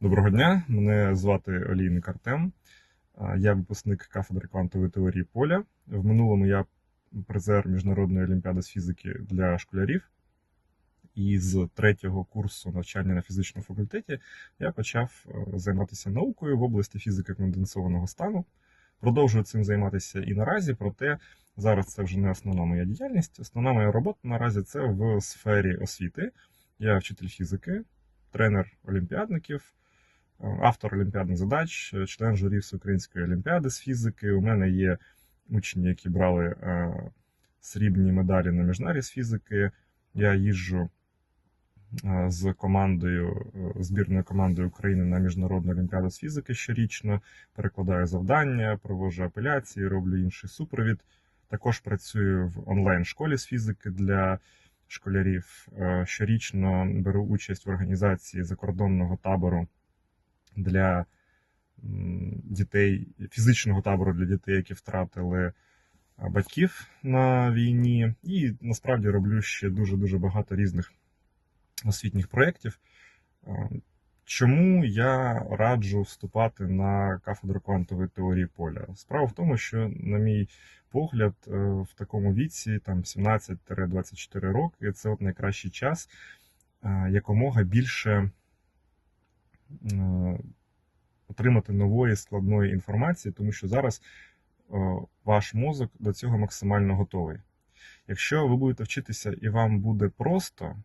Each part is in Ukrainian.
Доброго дня, мене звати Олійник Артем. Я випускник кафедри квантової теорії поля. В минулому я призер Міжнародної олімпіади з фізики для школярів. І з третього курсу навчання на фізичному факультеті я почав е, займатися наукою в області фізики конденсованого стану. Продовжую цим займатися і наразі, проте зараз це вже не основна моя діяльність. Основна моя робота наразі це в сфері освіти. Я вчитель фізики, тренер олімпіадників, автор олімпіадних задач, е, член журі Всеукраїнської олімпіади з фізики. У мене є учні, які брали е, срібні медалі на міжнарі з фізики. Я їжджу е, з командою, збірною командою України на міжнародну олімпіаду з фізики щорічно, перекладаю завдання, проводжу апеляції, роблю інший супровід. Також працюю в онлайн-школі з фізики для школярів. Щорічно беру участь в організації закордонного табору для дітей, фізичного табору для дітей, які втратили батьків на війні. І насправді роблю ще дуже-дуже багато різних освітніх проєктів. Чому я раджу вступати на кафедру квантової теорії поля? Справа в тому, що, на мій погляд, е, в такому віці, там 17-24 роки, це от найкращий час якомога більше отримати нової складної інформації, тому що зараз е, ваш мозок до цього максимально готовий. Якщо ви будете вчитися і вам буде просто,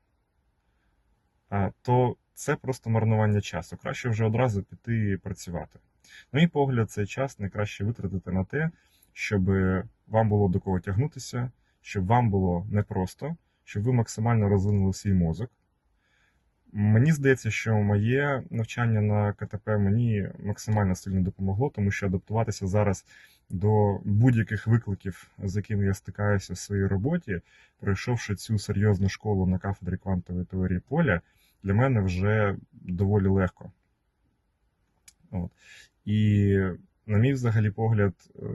то це просто марнування часу. Краще вже одразу піти і працювати. На мій погляд, цей час найкраще витратити на те, щоб вам було до кого тягнутися, щоб вам було непросто, щоб ви максимально розвинули свій мозок. Мені здається, що моє навчання на КТП мені максимально сильно допомогло, тому що адаптуватися зараз до будь-яких викликів, з якими я стикаюся в своїй роботі, пройшовши цю серйозну школу на кафедрі квантової теорії поля, для мене вже доволі легко. От. І, на мій взагалі погляд, е,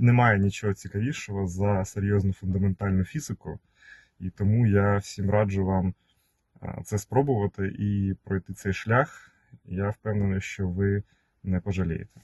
немає нічого цікавішого за серйозну фундаментальну фізику, і тому я всім раджу вам це спробувати і пройти цей шлях. Я впевнений, що ви не пожалієте.